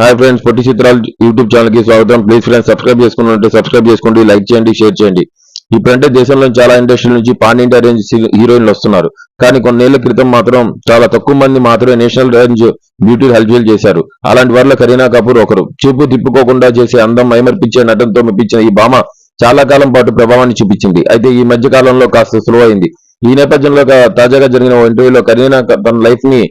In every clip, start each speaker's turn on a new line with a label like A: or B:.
A: Hi friends పొట్టి చిత్రాలు YouTube ఛానల్కి స్వాగతం. ప్లీజ్ ఫ్రెండ్స్ సబ్స్క్రైబ్ చేసుకున్నట్టు సబ్స్క్రైబ్ చేసుకోండి లైక్ చేయండి షేర్ చేయండి. ఇప్పుడంటే దేశంలో చాలా ఇండస్ట్రీ నుంచి పాన్ ఇండియా రేంజ్ హీరోయిన్లు వస్తున్నారు. కానీ కొన్నేళ్ళ క్రితం మాత్రం చాలా తక్కువ మంది మాత్రమే నేషనల్ రేంజ్ బ్యూటీ హల్చల్ చేశారు. అలాంటి వారిలో కరీనా కపూర్ ఒకరు. చూపు తిప్పుకోకుండా చేసే అందం మైమర్పించే నటనతో మెప్పించిన ఈ భామ చాలా కాలం పాటు ప్రభావాన్ని చూపించింది. అయితే ఈ మధ్య కాలంలో కాస్త సులువైంది అయింది. ఈ నేపథ్యంలో తాజాగా జరిగిన ఇంటర్వ్యూలో కరీనా తన లైఫ్ని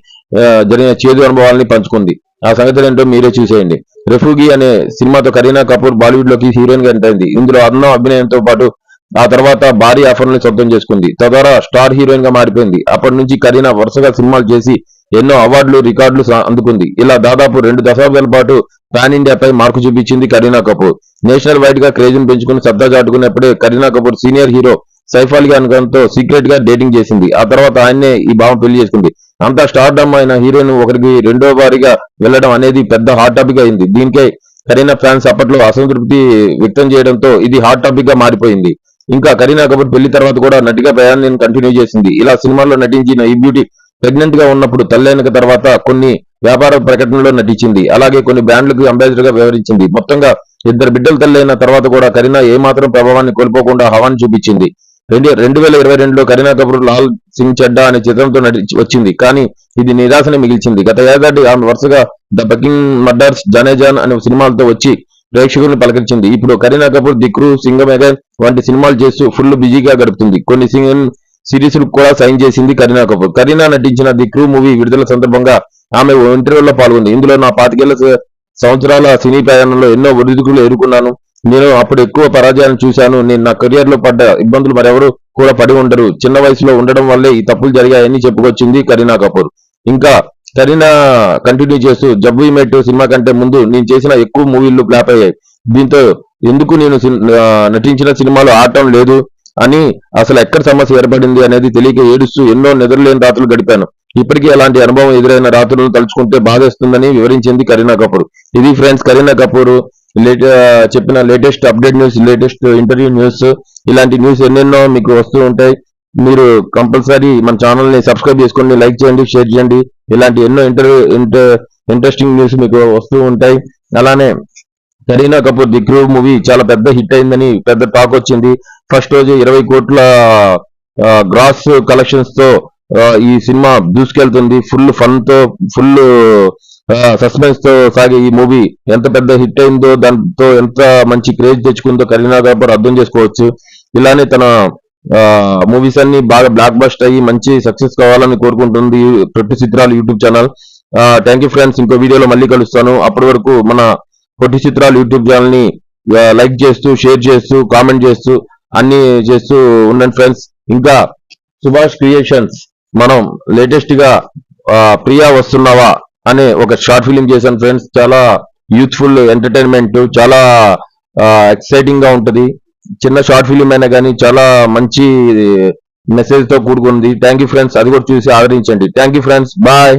A: జరిగిన చేదు అనుభవాల్ని పంచుకుంది. ఆ సంగతి ఏంటో మీరే చూసేయండి. రెఫ్యూగీ అనే సినిమాతో కరీనా కపూర్ బాలీవుడ్లోకి హీరోయిన్గా ఎంటర్ ఇందులో అన్నం అభినయంతో పాటు ఆ తర్వాత భారీ ఆఫర్లను సొంతం చేసుకుంది. తద్వారా స్టార్ హీరోయిన్గా మారిపోయింది. అప్పటి నుంచి కరీనా వరుసగా సినిమాలు చేసి ఎన్నో అవార్డులు రికార్డులు అందుకుంది. ఇలా దాదాపు రెండు దశాబ్దాల పాటు పాన్ ఇండియాపై మార్కు చూపించింది కరీనా కపూర్. నేషనల్ వైడ్గా క్రేజ్ పెంచుకుని సత్తా చాటుకున్నప్పుడే కరీనా కపూర్ సీనియర్ హీరో సైఫ్ అలీ ఖాన్తో సీక్రెట్గా డేటింగ్ చేసింది. ఆ తర్వాత ఆయన్నే ఈ భావం పెళ్ళి చేసుకుంది. అంతా స్టార్డమ్ అయిన హీరోయిన్ ఒకరికి రెండో వారిగా వెళ్ళడం అనేది పెద్ద హాట్ టాపిక్ అయింది. దీనికై కరీనా ఫ్యాన్స్ అప్పట్లో అసంతృప్తి వ్యక్తం చేయడంతో ఇది హాట్ టాపిక్గా మారిపోయింది. ఇంకా కరీనా కపూర్ పెళ్ళి తర్వాత కూడా నటిగా ప్రయాణాన్ని కంటిన్యూ చేసింది. ఇలా సినిమాల్లో నటించిన ఈ బ్యూటీ ప్రెగ్నెంట్గా ఉన్నప్పుడు తల్లైన తర్వాత కొన్ని వ్యాపార ప్రకటనలో నటించింది. అలాగే కొన్ని బ్రాండ్లకు అంబాసిడర్గా వ్యవహరించింది. మొత్తంగా ఇద్దరు బిడ్డలు తల్లైన తర్వాత కూడా కరీనా ఏమాత్రం ప్రభావాన్ని కోల్పోకుండా హవాన్ని చూపించింది. రెండు రెండు వేల ఇరవై రెండులో కరీనా కపూర్ లాల్ సింగ్ చెడ్డా అనే చిత్రంతో నటి వచ్చింది. కానీ ఇది నిరాశని మిగిల్చింది. గత ఏడాది ఆమె వరుసగా ద బకింగ్ మర్డర్స్ జనేజాన్ అనే సినిమాలతో వచ్చి ప్రేక్షకులను పలకరించింది. ఇప్పుడు కరీనా కపూర్ ది క్రూ సింగమేగన్ వంటి సినిమాలు చేస్తూ ఫుల్ బిజీగా గడుపుతుంది. కొన్ని సింగ్ సిరీస్ కూడా సైన్ చేసింది కరీనా కపూర్. కరీనా నటించిన ది క్రూ మూవీ విడుదల సందర్భంగా ఆమె ఓ ఇంటర్వ్యూలో పాల్గొంది. ఇందులో నా పాతికేళ్ళ సంవత్సరాల సినీ ప్రయాణంలో ఎన్నో ఒడిదుడుకులు ఎదుర్కొన్నాను. నేను అప్పుడు ఎక్కువ పరాజయాలను చూశాను. నేను నా కెరియర్లో పడ్డ ఇబ్బందులు మరెవరు కూడా పడి ఉండరు. చిన్న వయసులో ఉండడం వల్లే ఈ తప్పులు జరిగాయని చెప్పుకొచ్చింది కరీనా కపూర్. ఇంకా కరీనా కంటిన్యూ చేస్తూ జబ్బు మెట్టు సినిమా కంటే ముందు నేను చేసిన ఎక్కువ మూవీలు ఫ్లాప్ అయ్యాయి. దీంతో ఎందుకు నేను సిన్- నటించిన సినిమాలు ఆడటం లేదు అని అసలు ఎక్కడ సమస్య ఏర్పడింది అనేది తెలియక ఏడుస్తూ ఎన్నో నిద్రలేని రాత్రులు గడిపాను. ఇప్పటికీ అలాంటి అనుభవం ఎదురైన రాత్రులను తలుచుకుంటే బాధేస్తుందని వివరించింది కరీనా కపూర్. ఇది ఫ్రెండ్స్ కరీనా కపూర్ లేట చెప్పిన latest update news latest interview news ఇలాంటి న్యూస్ ఎన్నెన్నో మీకు వస్తూ ఉంటాయి. మీరు కంపల్సరీ మన ఛానల్ని సబ్స్క్రైబ్ చేసుకోండి లైక్ చేయండి షేర్ చేయండి. ఇలాంటి ఎన్నో ఇంటర్వ్యూ ఇంట్రెస్టింగ్ న్యూస్ మీకు వస్తూ ఉంటాయి. అలానే Kareena Kapoor the crew movie చాలా పెద్ద హిట్ అయిందని పెద్ద టాక్ వచ్చింది. ఫస్ట్ రోజు ఇరవై కోట్ల గ్రాస్ కలెక్షన్స్తో ఈ సినిమా దూసుకెళ్తుంది. ఫుల్ ఫన్తో ఫుల్ సస్పెన్స్తో సాగే ఈ మూవీ ఎంత పెద్ద హిట్ అయిందో దాంతో ఎంత మంచి క్రేజ్ తెచ్చుకుందో కరీనా కపూర్ అర్థం చేసుకోవచ్చు. ఇలానే తన మూవీస్ అన్ని బాగా బ్లాక్ బస్ట్ అయ్యి మంచి సక్సెస్ కావాలని కోరుకుంటుంది ప్రతి Chitralu YouTube channel. Thank you friends. ఇంకో వీడియోలో మళ్ళీ కలుస్తాను. అప్పటి వరకు మన పొట్టి చిత్రాలు యూట్యూబ్ ఛానల్ని లైక్ చేస్తూ షేర్ చేస్తూ కామెంట్ చేస్తూ అన్ని చేస్తూ ఉండండి ఫ్రెండ్స్. ఇంకా సుభాష్ క్రియేషన్స్. మనం లేటెస్ట్గా ప్రియా వస్తున్నావా అనే ఒక షార్ట్ ఫిలిం చేశాను ఫ్రెండ్స్ చాలా యూత్ఫుల్ ఎంటర్టైన్మెంట్ చాలా ఎక్సైటింగ్గా ఉంటది. చిన్న షార్ట్ ఫిలిం అయినా కానీ చాలా మంచి మెసేజ్తో కూడుకుంది థ్యాంక్ యూ ఫ్రెండ్స్ అది కూడా చూసి ఆదరించండి. Thank you friends bye